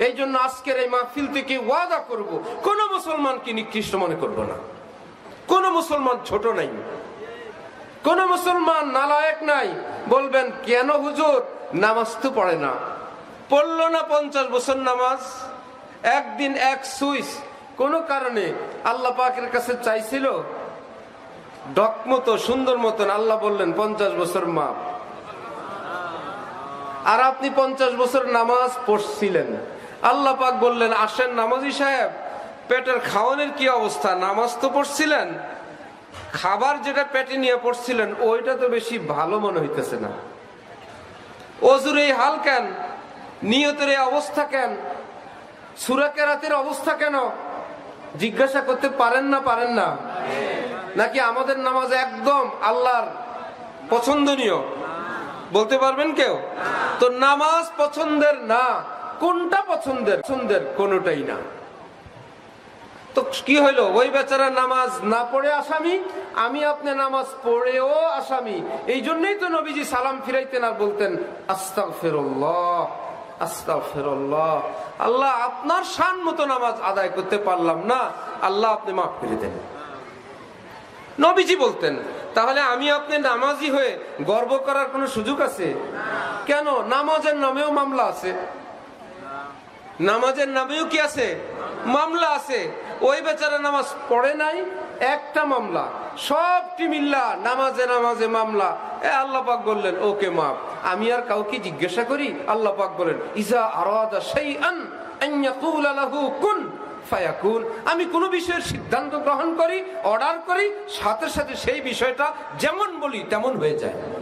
এই জন্য আজকের এই মাহফিল থেকে ওয়াদা করব, কোন মুসলমানকে নিকৃষ্ট মনে করব না। কোন মুসলমান ছোট নাই। কোন মুসলমান নালায়েক নাই। বলবেন, কেন হুজুর? নামাজ তো পড়ে না। পড়ল না পঞ্চাশ বছর নামাজ? একদিন এক সুইচ। কোন কারণে আল্লাহ পাকের কাছে চাইছিল? ডক মতো সুন্দর মতন আল্লাহ বললেন, পঞ্চাশ বছর মাপ। আর আপনি পঞ্চাশ বছর নামাজ পড়ছিলেন। আল্লাহ পাক বললেন, আসেন নামাজি সাহেব, পেটের খাওয়ানোর কি অবস্থা? নামাজ তো পড়ছিলেন। খাবার যেটা পেটে নিয়ে পড়ছিলেন, ওইটা তো বেশি ভালো মনে হইতেছে না। অজুর এই হাল কেন? নিয়তের এই অবস্থা কেন? সুরাকেরাতের অবস্থা কেন? জিজ্ঞাসা করতে পারেন না পারেন না। নাকি আমাদের নামাজ একদম আল্লাহর পছন্দনীয়? বলতে পারবেন কেউ? তো নামাজ পছন্দের না। কোনটা পছন্দের? পছন্দের কোনটাই না। তো কি হইল? ওই বেচারা নামাজ না পড়ে আসামি, আমি আপনি নামাজ পড়েও আসামি। এই জন্যই তো নবীজি সালাম ফিরাইতেন আর বলতেন আস্তাক ফেরল্লাহ আল্লাহ আপনার শান মতো নামাজ আদায় করতে পারলাম না। আল্লাহ আপনি মাফ করে দেন। নবীজি বলতেন, তাহলে আমি আপনি নামাজি হয়ে গর্ব করার কোনো সুযোগ আছে? কেন? নামাজের নামেও মামলা আছে। নামাজের নামেও কি আছে? মামলা আছে। ওই বেচারা নামাজ পড়ে নাই, একটা মামলা। সবটি মিল্লা নামাজে নামাজে মামলা। এ পাক বললেন, ওকে মাপ আমি আর কাউকে জিজ্ঞাসা করি, আল্লাহ পাক বলেন, ইজা আরাদা শাইআন আন কুন আমি কোন বিষয়ের সিদ্ধান্ত গ্রহণ করি, অর্ডার করি, সাথে সাথে সেই বিষয়টা যেমন বলি তেমন হয়ে যায়।